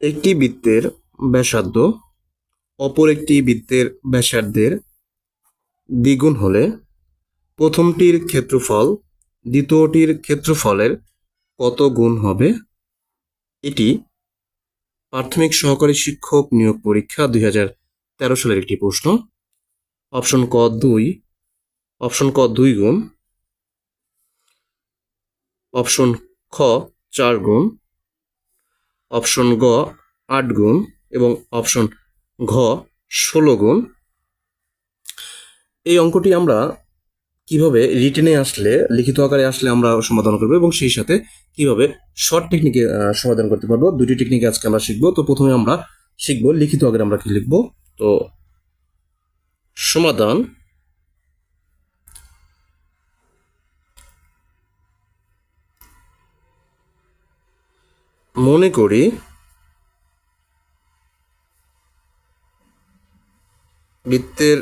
একটি বৃত্তের ব্যাসার্ধ অপর একটি বৃত্তের ব্যাসার্ধের দ্বিগুণ হলে প্রথমটির ক্ষেত্রফল, দ্বিতীয়টির ক্ষেত্রফলের কত গুণ হবে? এটি প্রাথমিক সহকারী শিক্ষক নিয়োগ পরীক্ষা দুই হাজার তেরো সালের একটি প্রশ্ন। অপশন ক দুই, অপশন ক দুই গুণ, অপশন খ চার গুণ অপশন গ, আট গুণ এবং অপশন ঘ, ষোলো গুণ। এই অঙ্কটি আমরা কীভাবে রিটেনে আসলে, লিখিত আকারে আসলে আমরা সমাধান করব এবং সেই সাথে কীভাবে শর্ট টেকনিকে সমাধান করতে পারব। দুটি টেকনিক আজকে আমরা শিখব। তো প্রথমে আমরা শিখব লিখিত আকারে আমরা কি লিখব। তো সমাধান মনে করি বৃত্তের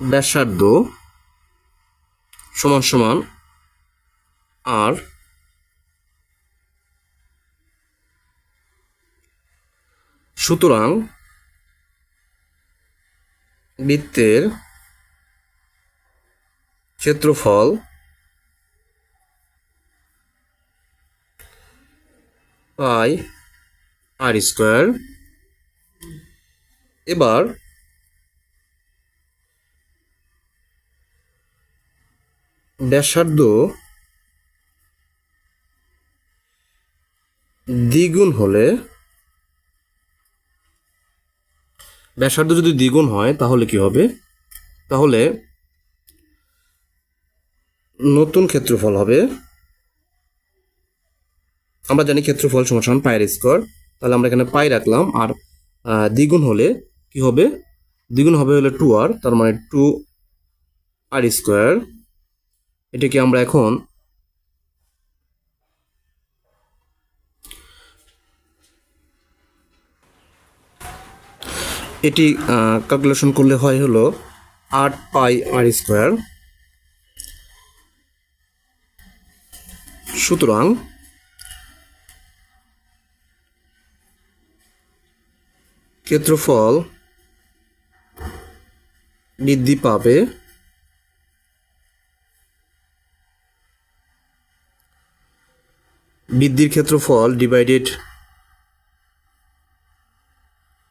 ব্যাসার্ধ সমান সমান আর সুতরাং বৃত্তের ক্ষেত্রফল পাই আর স্কোয়ার এবার ব্যাসার্ধ দ্বিগুণ হলে, ব্যাসার্ধ যদি দ্বিগুণ হয়, তাহলে কি হবে? তাহলে নতুন ক্ষেত্রফল হবে আমরা জানি ক্ষেত্রফল সমান সমান পায়ের স্কোয়ার। তাহলে আমরা এখানে পাই রাখলাম আর দ্বিগুণ হলে কি হবে? দ্বিগুণ হবে হলে টু আর তার মানে টু আর স্কোয়ার। এটাকে আমরা এখন এটি ক্যালকুলেশন করলে হয় হলো আট পাই আর স্কোয়ার। সুতরাং ক্ষেত্রফল বৃদ্ধি পাবে বৃদ্ধির ক্ষেত্রফল ডিভাইডেড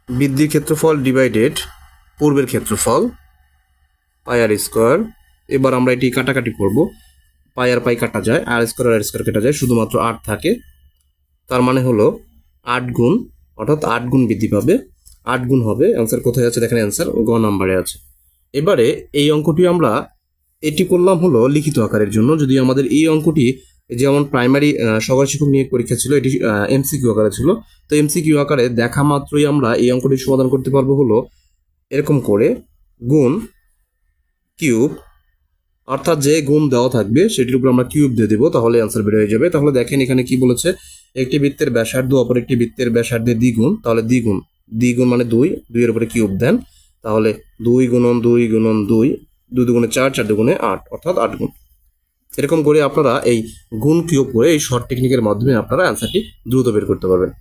বৃদ্ধির ক্ষেত্রফল ডিভাইডেড পূর্বের ক্ষেত্রফল পাই আর স্কোয়ার। এবার আমরা এটি কাটাকাটি করব। পাই আর পাই কাটা যায়, আর স্কোয়ার আর স্কোয়ার কাটা যায়, শুধুমাত্র আট থাকে। তার মানে হলো আট গুণ, অর্থাৎ আট গুণ বৃদ্ধি পাবে। আট গুণ হবে। অ্যান্সার কোথায় আছে? দেখেন অ্যান্সার গ নাম্বারে আছে। এবারে এই অঙ্কটি আমরা এটি করলাম হলো লিখিত আকারের জন্য। যদি আমাদের এই অঙ্কটি যেমন প্রাইমারি সহকারী শিক্ষক নিয়োগ পরীক্ষা ছিল, এটি এমসিকিউ আকারে ছিল। তো এমসিকিউ আকারে দেখা মাত্রই আমরা এই অঙ্কটি সমাধান করতে পারব হলো এরকম করে গুণ কিউব। অর্থাৎ যে গুণ দেওয়া থাকবে সেটির উপর আমরা কিউব দিয়ে দেবো, তাহলে অ্যান্সার বের হয়ে যাবে। তাহলে দেখেন এখানে কি বলেছে? একটি বৃত্তের ব্যাসার্ধ অপর একটি বৃত্তের ব্যাসার্ধের দ্বিগুণ। তাহলে দ্বিগুণ। দ্বিগুণ মানে দুই, দুইয়ের উপরে কিউব দেন, তাহলে দুই গুণন দুই গুণন দুই দুই দুগুণে চার চার দুগুণে আট, অর্থাৎ আট গুণ। এরকম করে আপনারা এই গুণ কিউব করে এই শর্ট টেকনিকের মাধ্যমে আপনারা অ্যান্সারটি দ্রুত বের করতে পারবেন।